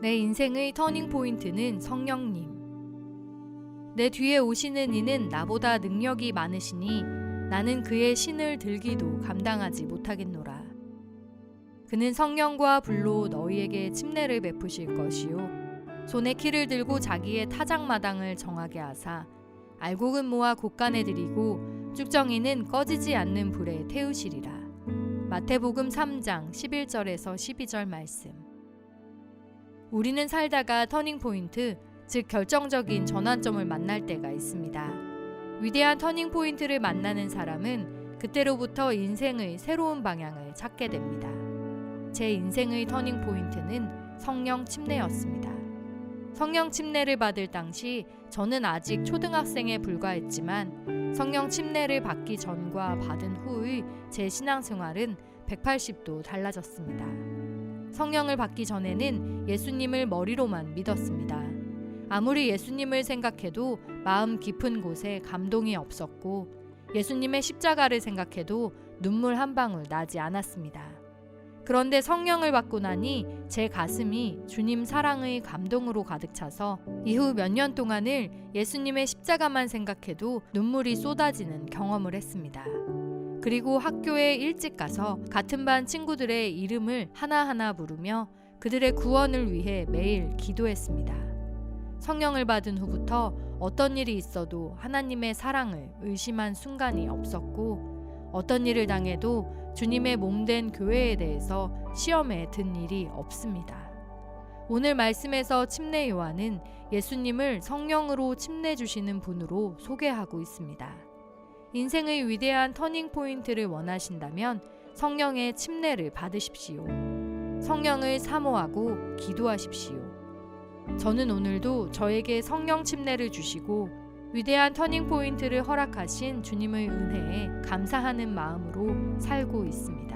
내 인생의 터닝 포인트는 성령님. 내 뒤에 오시는 이는 나보다 능력이 많으시니 나는 그의 신을 들기도 감당하지 못하겠노라. 그는 성령과 불로 너희에게 침례를 베푸실 것이요 손에 키를 들고 자기의 타작마당을 정하게 하사 알곡은 모아 곳간에 들이고 쭉정이는 꺼지지 않는 불에 태우시리라. 마태복음 3장 11절에서 12절 말씀. 우리는 살다가 터닝 포인트, 즉 결정적인 전환점을 만날 때가 있습니다. 위대한 터닝 포인트를 만나는 사람은 그때로부터 인생의 새로운 방향을 찾게 됩니다. 제 인생의 터닝 포인트는 성령 침례였습니다. 성령 침례를 받을 당시 저는 아직 초등학생에 불과했지만 성령 침례를 받기 전과 받은 후의 제 신앙생활은 180도 달라졌습니다. 성령을 받기 전에는 예수님을 머리로만 믿었습니다. 아무리 예수님을 생각해도 마음 깊은 곳에 감동이 없었고 예수님의 십자가를 생각해도 눈물 한 방울 나지 않았습니다. 그런데 성령을 받고 나니 제 가슴이 주님 사랑의 감동으로 가득 차서 이후 몇 년 동안을 예수님의 십자가만 생각해도 눈물이 쏟아지는 경험을 했습니다. 그리고 학교에 일찍 가서 같은 반 친구들의 이름을 하나하나 부르며 그들의 구원을 위해 매일 기도했습니다. 성령을 받은 후부터 어떤 일이 있어도 하나님의 사랑을 의심한 순간이 없었고 어떤 일을 당해도 주님의 몸된 교회에 대해서 시험에 든 일이 없습니다. 오늘 말씀에서 침례 요한은 예수님을 성령으로 침례 주시는 분으로 소개하고 있습니다. 인생의 위대한 터닝 포인트를 원하신다면 성령의 침례를 받으십시오. 성령을 사모하고 기도하십시오. 저는 오늘도 저에게 성령 침례를 주시고 위대한 터닝 포인트를 허락하신 주님의 은혜에 감사하는 마음으로 살고 있습니다.